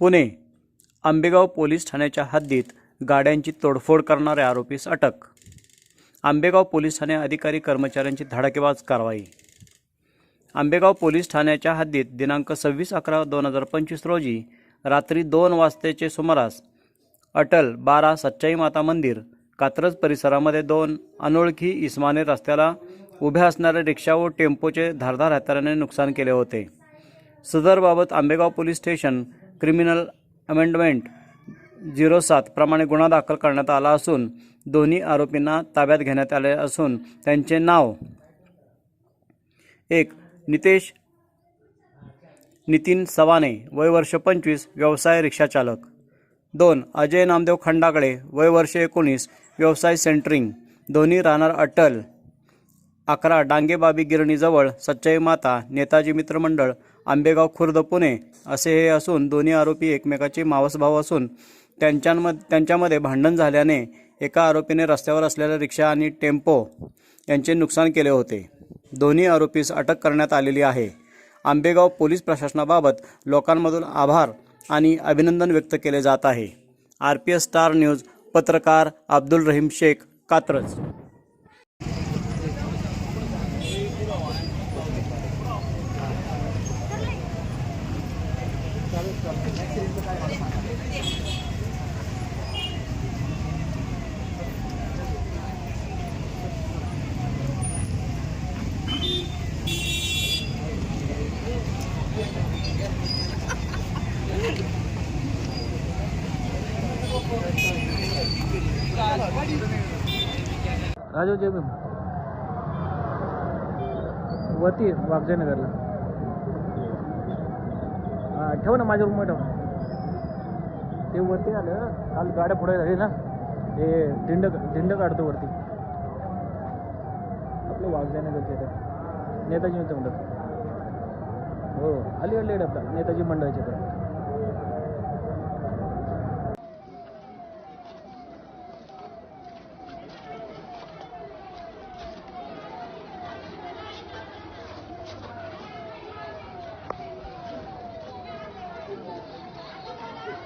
Pune Ambegaon police ठाण्याच्या हद्दीत गाड्यांची तोडफोड करणाऱ्या आरोपीस अटक. आंबेगाव पोलीस ठाणे अधिकारी कर्मचाऱ्यांची धडाकेबाज कारवाई. आंबेगाव पोलीस ठाण्याच्या हद्दीत दिनांक सव्वीस अकरा दोन हजार पंचवीस रोजी रात्री दोन वाजतेचे सुमारास अटल बारा सच्चाई माता मंदिर कात्रज परिसरामध्ये दोन अनोळखी इस्माने रस्त्याला उभ्या असणाऱ्या रिक्षा व टेम्पोचे धारधार हत्याराने नुकसान केले होते. सदरबाबत Ambegaon police station criminal amendment zero सात प्रमाणे गुन्हा दाखल करण्यात आला असून दोन्ही आरोपींना ताब्यात घेण्यात आले असून त्यांचे नाव एक नितेश नितीन सवाने वय वर्ष पंचवीस व्यवसाय रिक्षाचालक दोन अजय नामदेव खंडाकडे वय वर्ष एकोणीस व्यवसाय सेंटरिंग. दोन्ही राहणार अटल. अकरा डांगेबाबी गिरणीजवळ सच्चाई माता नेताजी मित्रमंडळ आंबेगाव खुर्द पुणे असे हे असून दोन्ही आरोपी एकमेकाचे मावसभाव असून त्यांच्यामध्ये त्यांच्यामध्ये भांडण झाल्याने एका आरोपीने रस्त्यावर असलेल्या रिक्षा आणि टेम्पो यांचे नुकसान केले होते. दोन्ही आरोपीस अटक करण्यात आलेली आहे. आंबेगाव पोलीस प्रशासनाबाबत लोकांमधून आभार आणि अभिनंदन व्यक्त केले जात आहे. R P S star news पत्रकार अब्दुल रहीम शेख कात्रज. राजू जे वती वागजयनगरला ठेव ना माझ्या रूममध्ये ठेव. ते वरती आलं. काल गाड्या पुढे झाली ना. ते दिंड दिंड काढतो वरती. आपलं वागजयनगरचे इथं नेताजी म्हणतो मंडळ हो अलीकडले आपला नेताजी मंडळाचे तर.